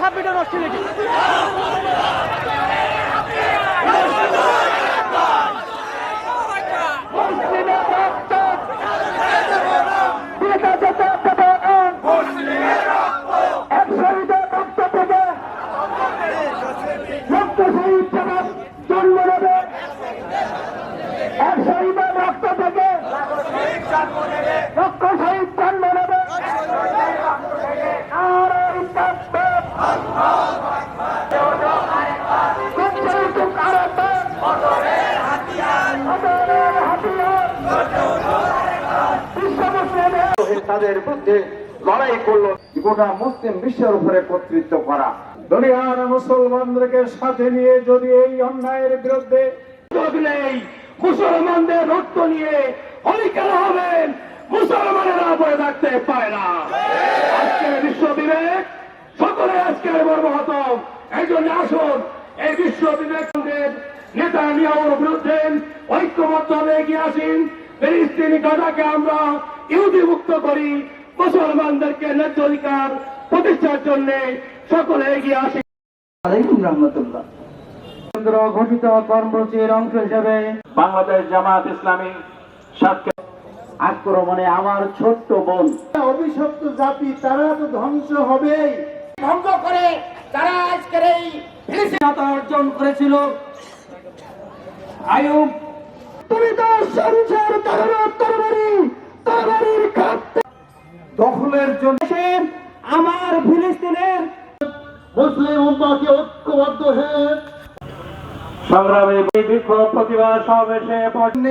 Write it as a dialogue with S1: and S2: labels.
S1: সাবমিটন hostility
S2: জন্ম নেবে। এক
S3: তাদের বিরুদ্ধে লড়াই করল গোটা মুসলিম বিশ্বের উপরে কর্তৃত্ব করা। দুনিয়ার মুসলমানদেরকে সাথে নিয়ে যদি এই অন্যায়ের বিরুদ্ধে
S2: মুসলমানদের রক্ত নিয়ে হোলি হবেন মুসলমানেরা পরে থাকতে পারে না। আজকের বিশ্ব বিবেক, সকলে আজকের মর্মহতম এই জন্য আসুন, এই বিশ্ব বিবেকের নেতা নিয়ামর বিরুদ্ধে ঐক্যবদ্ধভাবে এগিয়ে আসেন। ফিলিস্তিনি গাজাকে আমরা ইহুদি মুক্ত করি মুসলমানদেরকে ন্যায্য অধিকার প্রতিষ্ঠার জন্য সকলে এগিয়ে আসি।
S4: আলাইকুম রহমতুল্লাহ।
S3: ঘোষিত কর্মসূচির অংশ হিসেবে বাংলাদেশ জামাত ইসলামী আক্রমণে আমার ছোট্ট বোন।
S4: অভিশপ্ত জাতি তারা তো ধ্বংস হবেই।
S2: ভঙ্গ করে তারা আজকের এই
S4: স্বাধীনতা অর্জন করেছিল। আয়ুব
S2: তুমি তো সংসার
S4: দখলের জন্য আমার ফিলিস্তিনের মুসলিম উম্মাকে ঐক্যবদ্ধ হয়ে
S3: সংগ্রামে বিক্ষোভ প্রতিবাদ সমাবেশে